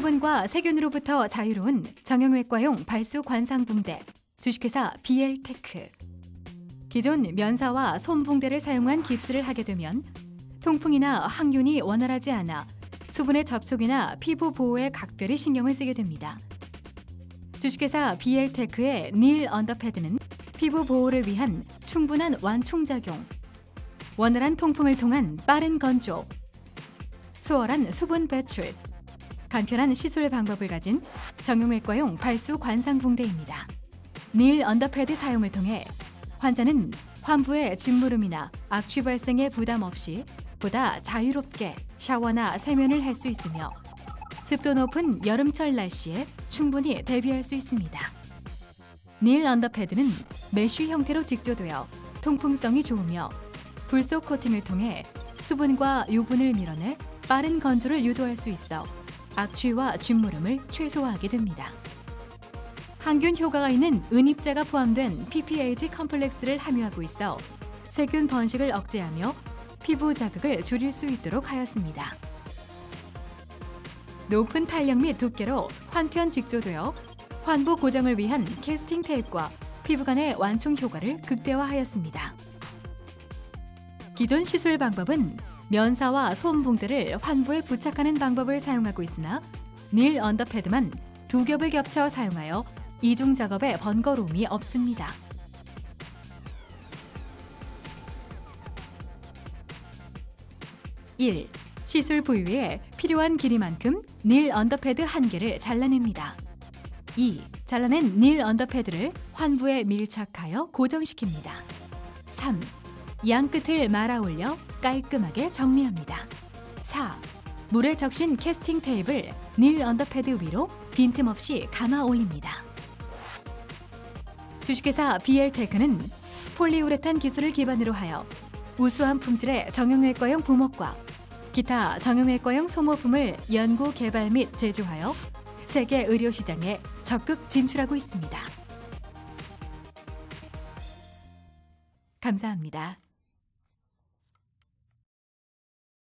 수분과 세균으로부터 자유로운 정형외과용 발수 관상붕대 주식회사 BL테크 기존 면사와 솜붕대를 사용한 깁스를 하게 되면 통풍이나 항균이 원활하지 않아 수분의 접촉이나 피부 보호에 각별히 신경을 쓰게 됩니다. 주식회사 BL테크의 닐 언더패드는 피부 보호를 위한 충분한 완충작용, 원활한 통풍을 통한 빠른 건조, 수월한 수분 배출, 간편한 시술 방법을 가진 정형외과용 발수 관상붕대입니다. 닐 언더패드 사용을 통해 환자는 환부의 진무름이나 악취 발생에 부담 없이 보다 자유롭게 샤워나 세면을 할 수 있으며 습도 높은 여름철 날씨에 충분히 대비할 수 있습니다. 닐 언더패드는 메쉬 형태로 직조되어 통풍성이 좋으며 불속 코팅을 통해 수분과 유분을 밀어내 빠른 건조를 유도할 수 있어 악취와 진무름을 최소화하게 됩니다. 항균 효과가 있는 은입자가 포함된 PPAG 컴플렉스를 함유하고 있어 세균 번식을 억제하며 피부 자극을 줄일 수 있도록 하였습니다. 높은 탄력 및 두께로 환편 직조되어 환부 고정을 위한 캐스팅 테이프와 피부 간의 완충 효과를 극대화하였습니다. 기존 시술 방법은 면사와 솜붕대를 환부에 부착하는 방법을 사용하고 있으나 닐 언더패드만 두 겹을 겹쳐 사용하여 이중 작업에 번거로움이 없습니다. 1. 시술 부위에 필요한 길이만큼 닐 언더패드 한 개를 잘라냅니다. 2. 잘라낸 닐 언더패드를 환부에 밀착하여 고정시킵니다. 3. 양 끝을 말아 올려 깔끔하게 정리합니다. 4. 물에 적신 캐스팅 테이프를 닐 언더패드 위로 빈틈없이 감아 올립니다. 주식회사 BL테크는 폴리우레탄 기술을 기반으로 하여 우수한 품질의 정형외과용 부목과 기타 정형외과용 소모품을 연구 개발 및 제조하여 세계 의료 시장에 적극 진출하고 있습니다. 감사합니다.